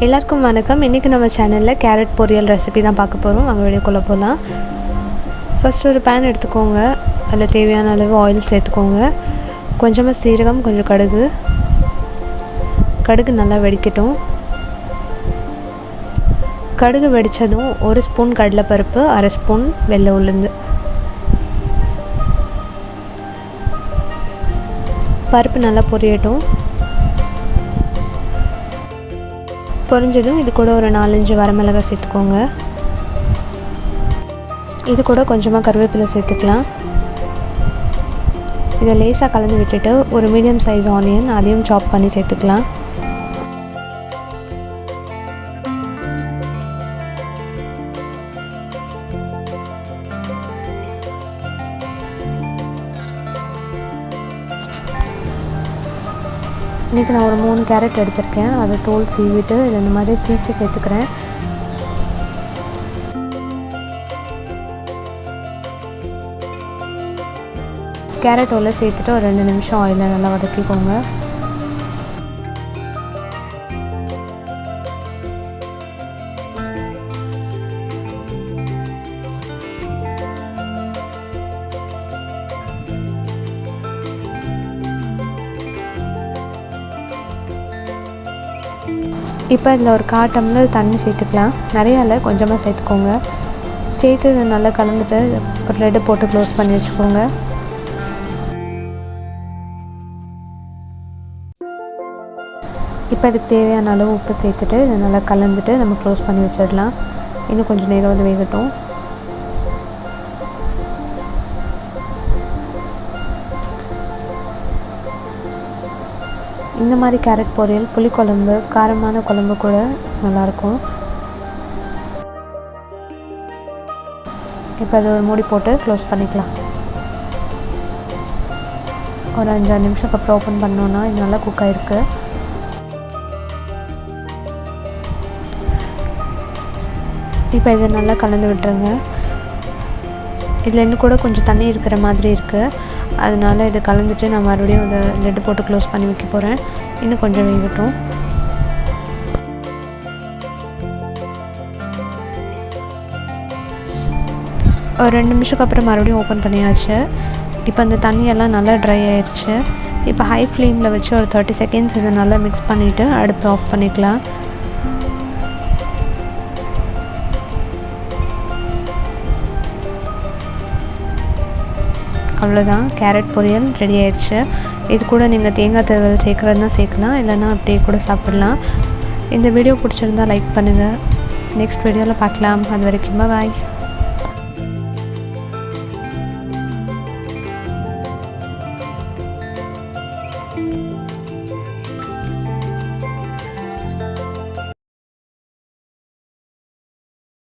எல்லாருக்கும் வணக்கம். இன்றைக்கி நம்ம சேனலில் கேரட் பொரியல் ரெசிபி தான் பார்க்க போகிறோம் வாங்க வீடியோக்குள்ளே போகலாம் ஃபஸ்ட் ஒரு பேன் எடுத்துக்கோங்க. அதில் தேவையான அளவு ஆயில் சேர்த்துக்கோங்க. கொஞ்சமாக சீரகம் கொஞ்சம் கடுகு. கடுகு நல்லா வெடிக்கட்டும். கடுகு வெடித்ததும் ஒரு ஸ்பூன் கடலைப்பருப்பு அரை ஸ்பூன் வெள்ளை உளுந்து. பருப்பு நல்லா பொரியட்டும். பொரிஞ்சதும் இது கூட ஒரு நாலஞ்சு வரமிளகாய் சேர்த்துக்கோங்க. இது கூட கொஞ்சமாக கருவேப்பிலை சேர்த்துக்கலாம். இதை லேசாக கலந்து விட்டுட்டு ஒரு மீடியம் சைஸ் ஆனியன் அதையும் சாப் பண்ணி சேர்த்துக்கலாம். இன்றைக்கி நான் ஒரு மூணு கேரட் எடுத்திருக்கேன். அதை தோல் சீவிட்டு இது இந்த மாதிரி சீச்சு சேர்த்துக்கிறேன். கேரட் உள்ள சேர்த்துட்டு ஒரு ரெண்டு நிமிஷம் ஆயிலில் நல்லா வதக்கிக்கோங்க. இப்போ இதில் ஒரு கால் டம்ளர் தண்ணி சேர்த்துக்கலாம். நிறையா இல்லை கொஞ்சமாக சேர்த்துக்கோங்க. சேர்த்து இதை நல்லா கலந்துட்டு ஒரு ரெட்டு போட்டு க்ளோஸ் பண்ணி வச்சுக்கோங்க. இப்போ அதுக்கு தேவையான அளவு உப்பு சேர்த்துட்டு இதை நல்லா கலந்துட்டு நம்ம க்ளோஸ் பண்ணி வச்சிடலாம். இன்னும் கொஞ்சம் நேரம் வந்து வேகட்டும். இந்த மாதிரி கேரட் பொரியல் புளிக்குழம்பு காரமான குழம்பு கூட நல்லாயிருக்கும். இப்போ அதை ஒரு மூடி போட்டு க்ளோஸ் பண்ணிக்கலாம். ஒரு அஞ்சாறு நிமிஷத்துக்கு அப்புறம் ஓப்பன் பண்ணோன்னா இது நல்லா குக் ஆகிருக்கு இப்போ இதை நல்லா கலந்து விட்டுருங்க. இதில் இன்னும் கூட கொஞ்சம் தண்ணி இருக்கிற மாதிரி இருக்குது அதனால் இதை கலந்துட்டு நான் மறுபடியும் அதை லெட்டு போட்டு க்ளோஸ் பண்ணி வைக்க போகிறேன் இன்னும் கொஞ்சம் வேகட்டும். ஒரு ரெண்டு நிமிஷத்துக்கு அப்புறம் மறுபடியும் ஓப்பன் பண்ணியாச்சு. இப்போ அந்த தண்ணியெல்லாம் நல்லா ட்ரை ஆயிடுச்சு இப்போ ஹை ஃப்ளேமில் வச்சு ஒரு தேர்ட்டி செகண்ட்ஸ் இதை நல்லா மிக்ஸ் பண்ணிவிட்டு அடுப்பு ஆஃப் பண்ணிக்கலாம். அவ்வளோதான் கேரட் பொரியல் ரெடி ஆயிடுச்சு. இது கூட நீங்கள் தேங்காய் துருவல் சேர்க்குறதுனா சேர்க்கலாம். இல்லைன்னா அப்படியே கூட சாப்பிட்லாம். இந்த வீடியோ பிடிச்சிருந்தா லைக் பண்ணுங்கள் நெக்ஸ்ட் வீடியோவில் பார்க்கலாம். அது வரைக்கும் பாய்